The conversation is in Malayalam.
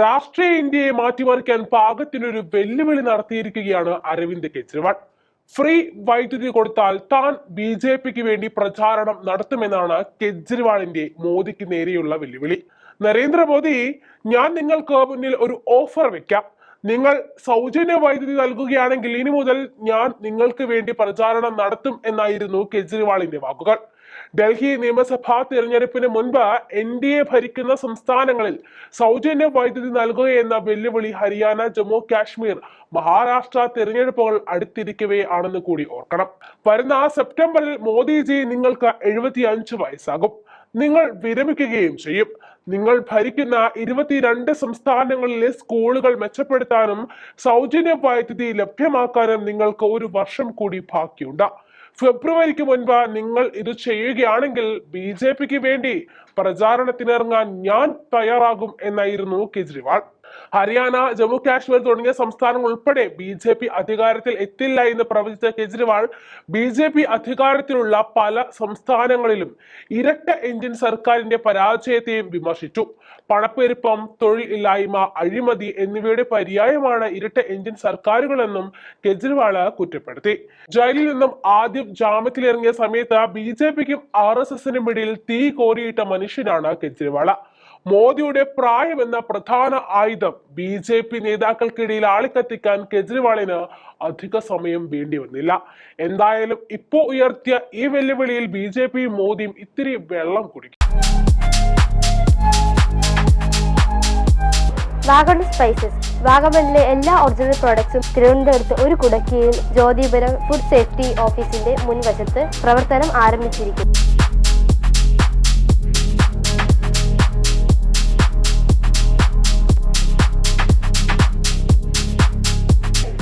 രാഷ്ട്രീയ ഇന്ത്യയെ മാറ്റിമറിക്കാൻ പാകത്തിനൊരു വെല്ലുവിളി നടത്തിയിരിക്കുകയാണ് അരവിന്ദ് കെജ്രിവാൾ. ഫ്രീ വൈദ്യുതി കൊടുത്താൽ താൻ ബി ജെ പിക്ക് വേണ്ടി പ്രചാരണം നടത്തുമെന്നാണ് കെജ്രിവാളിന്റെ മോദിക്ക് നേരെയുള്ള വെല്ലുവിളി. നരേന്ദ്രമോദി ഞാൻ നിങ്ങൾക്ക് മുന്നിൽ ഒരു ഓഫർ വെക്കാം. നിങ്ങൾ സൗജന്യ വൈദ്യുതി നൽകുകയാണെങ്കിൽ ഇനി മുതൽ ഞാൻ നിങ്ങൾക്ക് വേണ്ടി പ്രചാരണം നടത്തും എന്നായിരുന്നു കെജ്രിവാളിന്റെ വാക്കുകൾ. ഡൽഹി നിയമസഭാ തിരഞ്ഞെടുപ്പിന് മുൻപ് എൻ ഡി എ ഭരിക്കുന്ന സംസ്ഥാനങ്ങളിൽ സൗജന്യ വൈദ്യുതി നൽകുക എന്ന വെല്ലുവിളി ഹരിയാന ജമ്മു കാശ്മീർ മഹാരാഷ്ട്ര തിരഞ്ഞെടുപ്പുകൾ അടുത്തിരിക്കവേ ആണെന്ന് കൂടി ഓർക്കണം. വരുന്ന സെപ്റ്റംബറിൽ മോദിജി നിങ്ങൾക്ക് എഴുപത്തി അഞ്ച് വയസ്സാകും. നിങ്ങൾ വിരമിക്കുകയും ചെയ്യും. നിങ്ങൾ ഭരിക്കുന്ന ഇരുപത്തിരണ്ട് സംസ്ഥാനങ്ങളിലെ സ്കൂളുകൾ മെച്ചപ്പെടുത്താനും സൗജന്യ വൈദ്യുതി ലഭ്യമാക്കാനും നിങ്ങൾക്ക് ഒരു വർഷം കൂടി ബാക്കിയുണ്ട് ഫെബ്രുവരിക്ക് മുൻപ് നിങ്ങൾ ഇത് ചെയ്യുകയാണെങ്കിൽ ബി ജെ പിക്ക് വേണ്ടി പ്രചാരണത്തിനിറങ്ങാൻ ഞാൻ തയ്യാറാകും എന്നായിരുന്നു കെജ്രിവാൾ. ഹരിയാന ജമ്മു കാശ്മീർ തുടങ്ങിയ സംസ്ഥാനങ്ങൾ ഉൾപ്പെടെ ബി ജെ പി അധികാരത്തിൽ എത്തില്ല എന്ന് പ്രവചിച്ച കെജ്രിവാൾ ബി ജെ പി അധികാരത്തിലുള്ള പല സംസ്ഥാനങ്ങളിലും ഇരട്ട എഞ്ചിൻ സർക്കാരിന്റെ പരാജയത്തെയും വിമർശിച്ചു. പണപ്പെരുപ്പം തൊഴിൽ ഇല്ലായ്മ അഴിമതി എന്നിവയുടെ പര്യായമാണ് ഇരട്ട എഞ്ചിൻ സർക്കാരുകളെന്നും കെജ്രിവാൾ കുറ്റപ്പെടുത്തി. ജയിലിൽ നിന്നും ആദ്യം ജാമ്യത്തിലിറങ്ങിയ സമയത്ത് ബി ജെ പിക്കും ആർ എസ് എസിനും ഇടയിൽ തീ കോരിയിട്ട മനുഷ്യനാണ് കെജ്രിവാൾ മോദിയുടെ പ്രായം എന്ന പ്രധാന ആയുധം ബി ജെ പി നേതാക്കൾക്കിടയിൽ ആളിക്കത്തിക്കാൻ കെജ്രിവാളിന് അധിക സമയം വേണ്ടി വന്നില്ല. എന്തായാലും ഇപ്പോ ഉയർത്തിയ ഈ വെല്ലുവിളിയിൽ ബി ജെ പിയും മോദിയും ഇത്തിരി വെള്ളം കുടിക്കും. സ്പൈസസ്. വാഗമണിലെ എല്ലാ ഒറിജിനൽ പ്രോഡക്ട്സും തിരുവനന്തപുരത്ത് ഒരു കുടക്കീഴിൽ ജ്യോതിപുരം ഫുഡ് സേഫ്റ്റി ഓഫീസിന്റെ മുൻവശത്ത് പ്രവർത്തനം ആരംഭിച്ചിരിക്കുന്നു.